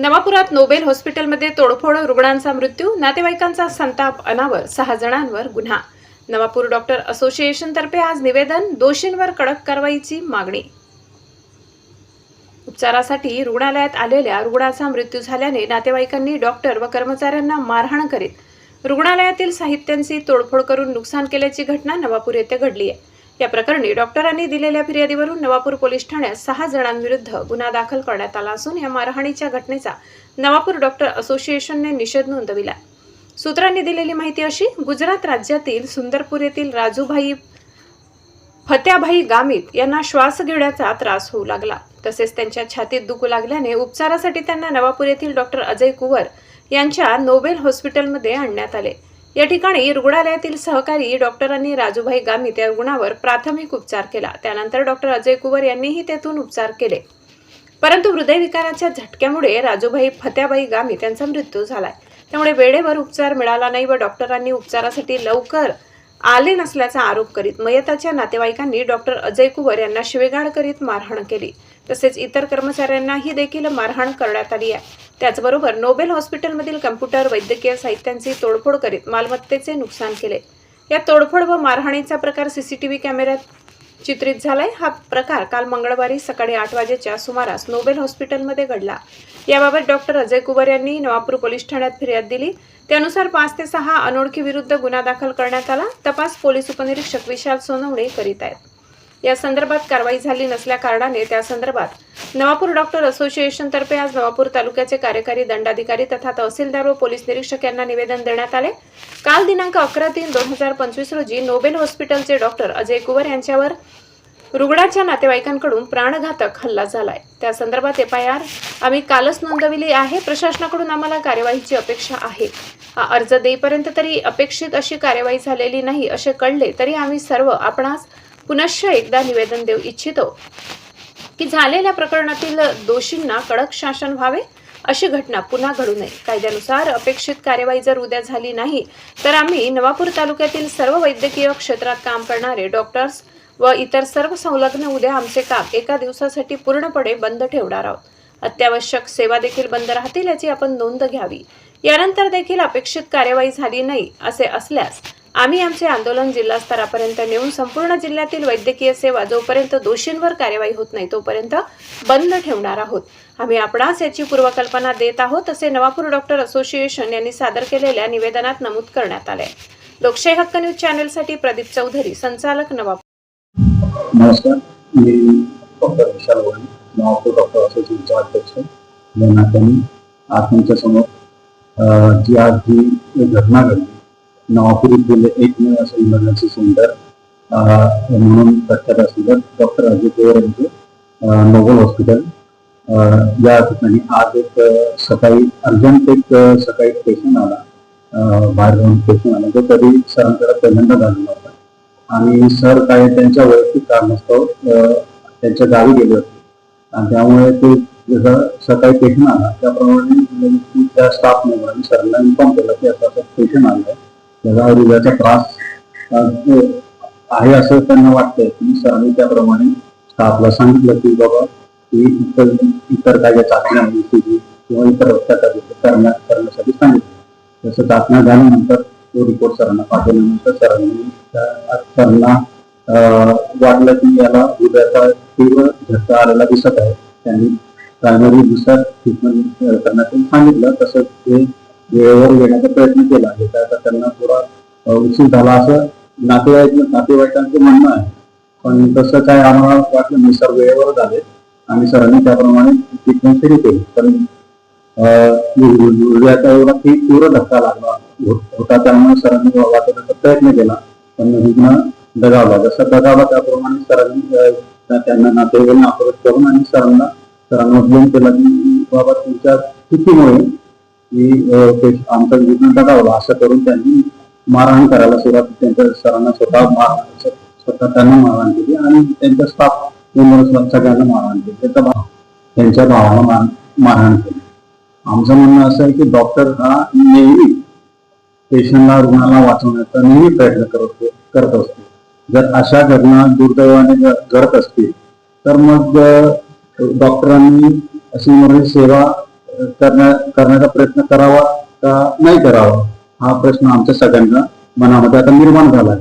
नवापुरात Nobel हॉस्पिटलमध्ये तोडफोड रुग्णांचा मृत्यू नातेवाईकांचा संताप अनावर सहा जणांवर गुन्हा. नवापूर डॉक्टर असोसिएशनतर्फे आज निवेदन दोषींवर कडक कारवाईची मागणी. उपचारासाठी रुग्णालयात आलेल्या रुग्णाचा मृत्यू झाल्याने नातेवाईकांनी डॉक्टर व कर्मचाऱ्यांना मारहाण करीत रुग्णालयातील साहित्यांची तोडफोड करून नुकसान केल्याची घटना नवापूर येथे घडली आहे. या प्रकरणी डॉक्टरांनी दिलेल्या फिर्यादीवरून नवापूर पोलीस ठाण्यात सहा जणांविरुद्ध गुन्हा दाखल करण्यात आला असून या मारहाणीच्या घटनेचा नवापूर डॉक्टर असोसिएशनने निषेध नोंदविला. सूत्रांनी दिलेली माहिती अशी गुजरात राज्यातील सुंदरपूर येथील राजूभाई फत्याभाई गामित यांना श्वास घेण्याचा त्रास होऊ लागला. तसेच त्यांच्या छातीत दुखू लागल्याने उपचारासाठी त्यांना नवापूर येथील डॉक्टर अजय कुवर यांच्या नोबेल हॉस्पिटलमध्ये आणण्यात आले. या ठिकाणी रुग्णालयातील सहकारी डॉक्टरांनी राजूभाई गामित या रुग्णावर प्राथमिक उपचार केला. त्यानंतर डॉक्टर अजय कुवर यांनीही तेथून उपचार केले. परंतु हृदयविकाराच्या झटक्यामुळे राजूभाई फत्याबाई गामित यांचा मृत्यू झालाय. त्यामुळे वेळेवर उपचार मिळाला नाही व डॉक्टरांनी उपचारासाठी लवकर आले नसल्याचा आरोप करीत मयताच्या नातेवाईकांनी डॉक्टर अजय कुवर यांना शिवेगाळ करीत मारहाण केली. तसेच इतर कर्मचाऱ्यांनाही देखील मारहाण करण्यात आली आहे. त्याचबरोबर नोबेल हॉस्पिटलमधील कम्प्युटर वैद्यकीय साहित्यांची तोडफोड करीत मालमत्तेचे नुकसान केले. या तोडफोड व मारहाणीचा प्रकार सीसीटीव्ही कॅमेऱ्यात चित्रित झालाय. हा प्रकार काल मंगळवारी सकाळी आठ वाजेच्या सुमारास नोबेल हॉस्पिटलमध्ये घडला. याबाबत डॉक्टर अजय कुबर यांनी नवापूर पोलीस ठाण्यात फिर्याद दिली. त्यानुसार पाच ते सहा अनोळखी विरुद्ध गुन्हा दाखल करण्यात आला. तपास पोलीस उपनिरीक्षक विशाल सोनवणे करीत आहेत. या संदर्भात कारवाई झाली नसल्या कारणाने त्या संदर्भात नवापूर डॉक्टर असोसिएशनतर्फे आज नवापूर तालुक्याचे कार्यकारी दंडाधिकारी तथा तहसीलदार व पोलीस निरीक्षक यांना निवेदन देण्यात आले. काल दिनांक अकरा तीन दोन हजार पंचवीस रोजी नोबेल हॉस्पिटलचे डॉक्टर अजय कुवर यांच्यावर रुग्णाच्या नातेवाईकांकडून प्राणघातक हल्ला झालाय. त्या संदर्भात एफ आय आर आम्ही कालच नोंदविली आहे. प्रशासनाकडून आम्हाला कार्यवाहीची अपेक्षा आहे. हा अर्ज देईपर्यंत तरी अपेक्षित अशी कार्यवाही झालेली नाही असे कळले तरी आम्ही सर्व आपणास पुनश्च एकदा निवेदन देऊ इच्छितो. की झालेल्या प्रकरणातील दोषींना कडक शासन व्हावे अशी घटना पुन्हा घडू नये. कायद्यानुसार अपेक्षित कार्यवाही जर उद्या झाली नाही तर आम्ही नवापूर तालुक्यातील सर्व वैद्यकीय क्षेत्रात काम करणारे डॉक्टर्स व इतर सर्व संलग्न उद्या आमचे काम एका दिवसासाठी पूर्णपणे बंद ठेवणार आहोत. अत्यावश्यक सेवा देखील बंद राहतील याची आपण नोंद घ्यावी. यानंतर देखील अपेक्षित कार्यवाही झाली नाही असे असल्यास आम्ही आमचे आंदोलन जिल्हा स्तरापर्यंत नेऊन संपूर्ण जिल्ह्यातील वैद्यकीय सेवा जोपर्यंत दोषींवर कार्यवाही होत नाही तोपर्यंत बंद ठेवणार आहोत. आम्ही आपणास याची पूर्वकल्पना देत आहोत असे नवापूर डॉक्टर असोसिएशन यांनी सादर केलेल्या निवेदनात नमूद करण्यात आले लोकशाही हक्क न्यूज चॅनेलसाठी प्रदीप चौधरी संचालक नवापूर. नमस्कार मी डॉक्टर विशाल डॉक्टर अध्यक्ष. या नात्याने आज जी आज जी घटना घडली नावापूर गेले एकमेव असं इमर्जन्सी सेंटर म्हणून प्रख्यात असलेलं डॉक्टर अजय पवार यांचे नोबल हॉस्पिटल. या ठिकाणी आज एक सकाळी अर्जंट एक सकाळी पेशंट आला. बाहेर जाऊन पेशंट आला. तो कधी सरांकडे पहिल्यांदा झालेला होता. आणि सर काय त्यांच्या वैयक्तिक कारणास्तव त्यांच्या गावी गेले होते. आणि त्यामुळे ते जसं सकाळी पेशंट आला त्याप्रमाणे त्या स्टाफ मेंबरांनी सरांना इन्फॉर्म केलं की असं असं पेशंट आलाय त्याचा हृदयाचा त्रास आहे असं त्यांना वाटतंय. की सरांनी त्याप्रमाणे स्टाफला सांगितलं की बाबा की इतर इतर काही चाचण्या होती किंवा इतर करण्या करण्यासाठी सांगितलं. तसं चाचण्या झाल्यानंतर तो रिपोर्ट सरांना पाठवल्यानंतर सरांनी त्या सरांना वाटलं की याला हृदयाचा तीव्र झटका आलेला दिसत आहे. त्यांनी प्रायमरी दुसऱ्या ट्रीटमेंट करण्याचं सांगितलं. तसंच ते वेळेवर येण्याचा प्रयत्न केला. आहे त्याचा त्यांना उशीर झाला असं नातेवाईक नातेवाईकांचं म्हणणं आहे. पण तसं काय आम्हाला वाटलं निसर्ग सर वेळेवर झाले. आणि सरांनी त्याप्रमाणे ट्रीटमेंट सुरू केली. पण हृदयाचा एवढा ती- तीव्र धक्का लागला हो-, होता. त्यामुळे सरांनी वाचवण्याचा प्रयत्न केला. पण रुग्ण दगावला. जसा दगावला त्याप्रमाणे सरांनी त्यांना नातेवाईकांना अप्रोच करून आणि सरांना सरांना ब्लेम केला की बाबा तुमच्या चुकीमुळे की ते आमचा रुग्ण दगावला. असं करून त्यांनी मारहाण करायला सुरुवात त्यांच्या सरांना स्वतः मार स्वतः त्यांना मारहाण केली आणि त्यांच्या स्टाफ मेंबर्स सगळ्यांना मारहाण केली. त्याचा भाव त्यांच्या भावाला मार मारहाण केली. आमचं म्हणणं असं आहे की डॉक्टर हा नेहमी पेशंटला रुग्णाला वाचवण्याचा नेहमी प्रयत्न करत करत असतो. जर अशा घटना दुर्दैवाने जर घडत असतील तर मग डॉक्टरांनी अशी मरण सेवा करण्या करण्याचा प्रयत्न करावा का नाही करावा? हा प्रश्न आमच्या सगळ्यांना मनामध्ये आता निर्माण झाला आहे.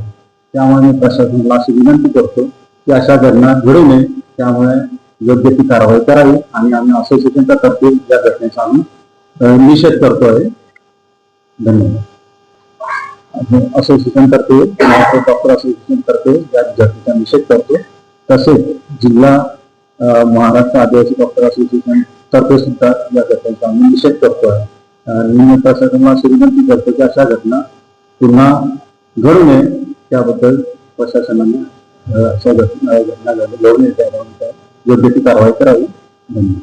त्यामुळे मी प्रशासनाला अशी विनंती करतो की अशा घटना घडू नये. त्यामुळे योग्य ती कारवाई करावी आणि आम्ही असोसिएशनच्या तर्फे या घटनेचा आम्ही निषेध करतोय. धन्यवाद. असोसिएशन तर्फे डॉक्टर असोसिएशन तर्फे या घटनेचा निषेध करतो. तसेच जिल्हा महाराष्ट्र आदिवासी डॉक्टर असोसिएशन तर्फे सुद्धा या घटनेचा आम्ही निषेध करतोय. आणि मी विनंती करतो की अशा घटना पुन्हा घडू नये. त्याबद्दल प्रशासनाने अशा घटना घटना घडू नये त्याबाबत योग्य ती कारवाई करावी. धन्यवाद.